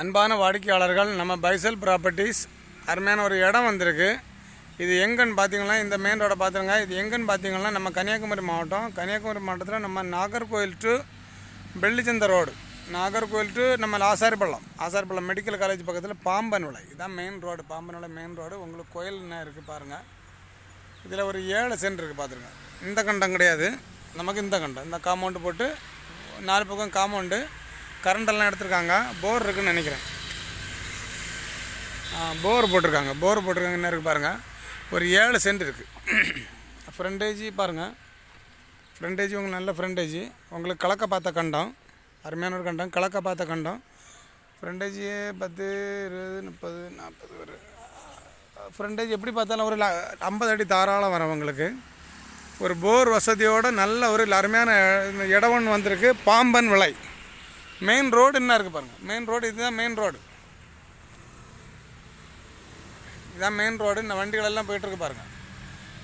அன்பான வாடிக்கையாளர்கள் நம்ம பைசல் ப்ராப்பர்ட்டிஸ் அருமையான ஒரு இடம் வந்திருக்கு. இது எங்கன்னு பார்த்தீங்கன்னா இந்த மெயின் ரோடை பார்த்துருங்க. இது எங்கன்னு பார்த்தீங்கன்னா நம்ம கன்னியாகுமரி மாவட்டம். கன்னியாகுமரி மாவட்டத்தில் நம்ம Nagercoil to Vellichanthai road Nagercoil to நம்ம ஆசாரிப்பள்ளம். ஆசாரிப்பள்ளம் மெடிக்கல் காலேஜ் பக்கத்தில் பாம்பன் விலை மெயின் ரோடு பாம்பன் விலை மெயின் ரோடு உங்களுக்கு கோயில் என்ன இருக்குது பாருங்கள் இதில் ஒரு ஏழு சென்ட் இருக்குது பார்த்துருங்க. இந்த கண்டம் கிடையாது. நமக்கு இந்த கண்டம். இந்த காம்பவுண்டு போட்டு நாலு பக்கம் காம்பவுண்டு கரண்டெல்லாம் எடுத்திருக்காங்க. போர் இருக்குன்னு நினைக்கிறேன். போர் போட்டிருக்காங்க. போர் போட்டிருக்காங்க. என்ன இருக்குது பாருங்கள் ஒரு ஏழு சென்ட் இருக்குது ஃப்ரண்டேஜி பாருங்கள் ஃப்ரண்டேஜி உங்களுக்கு நல்ல ஃப்ரண்டேஜி. உங்களுக்கு கலக்க பார்த்த கண்டம். அருமையான ஒரு கண்டம். கலக்க பார்த்த கண்டம். ஃப்ரண்டேஜ் பத்து இருபது முப்பது நாற்பது ஒரு ஃப்ரண்டேஜ் எப்படி பார்த்தாலும் ஒரு ஐம்பது அடி தாராளம் வரும் உங்களுக்கு. ஒரு போர் வசதியோடு நல்ல ஒரு அருமையான இடம் ஒன்று வந்திருக்கு. பாம்பன் விலை. மெயின் ரோடு என்ன இருக்குது பாருங்கள் மெயின் ரோடு இதுதான் மெயின் ரோடு இதான் மெயின் ரோடு இந்த வண்டிகள் எல்லாம் போயிட்டுருக்கு பாருங்கள்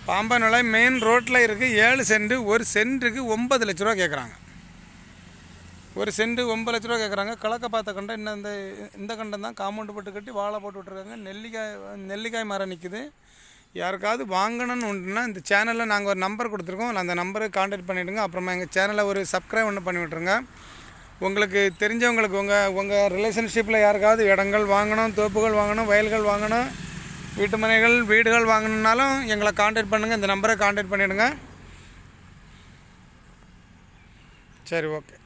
பாம்பன் விளை மெயின் ரோட்டில் இருக்குது ஏழு சென்ட் ஒரு சென்ட்டுக்கு ஒன்பது லட்ச ரூபா கேட்குறாங்க ஒரு சென்ட் ஒன்பது லட்ச ரூபா கேட்குறாங்க கலக்க பார்த்த கண்டம் இன்னும் இந்த இந்த கண்டம் தான் காம்பவுண்டு போட்டு கட்டி வாழை போட்டு விட்ருக்காங்க நெல்லிக்காய் நெல்லிக்காய் மரம் நிற்குது யாருக்காவது வாங்கணும்னு உண்டுன்னா இந்த சேனலில் நாங்கள் ஒரு நம்பர் கொடுத்துருக்கோம். அந்த நம்பருக்கு காண்டாக்ட் பண்ணிவிடுங்க அப்புறமா எங்கள் சேனலை ஒரு சப்ஸ்கிரைப் ஒன்று பண்ணி விட்ருங்க உங்களுக்கு தெரிஞ்சவங்களுக்கு உங்கள் உங்கள் ரிலேஷன்ஷிப்பில் யாருக்காவது இடங்கள் வாங்கணும் தோப்புகள் வாங்கணும் வயல்கள் வாங்கணும் வீட்டு மனைகள் வீடுகள் வாங்கணுன்னாலும் எங்களை காண்டாக்ட் பண்ணுங்கள் இந்த நம்பரை காண்டாக்ட் பண்ணிவிடுங்க சரி ஓகே